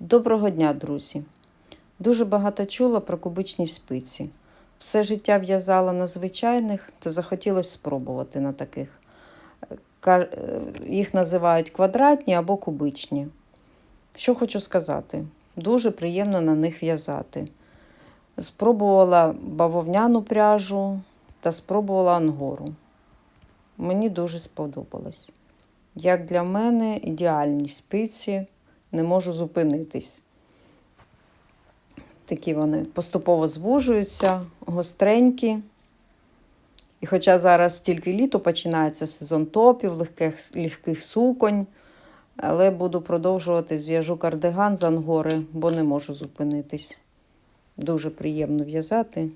Доброго дня, друзі! Дуже багато чула про кубичні спиці. Все життя в'язала на звичайних та захотілося спробувати на таких. Е, Їх називають квадратні або кубичні. Що хочу сказати? Дуже приємно на них в'язати. Спробувала бавовняну пряжу та спробувала ангору. Мені дуже сподобалось. Як для мене, ідеальні спиці, не можу зупинитись. Такі вони поступово звужуються, гостренькі. І хоча зараз тільки літо починається сезон топів, легких, легких суконь, але буду продовжувати зв'яжу кардиган з ангори, бо не можу зупинитись. Дуже приємно в'язати.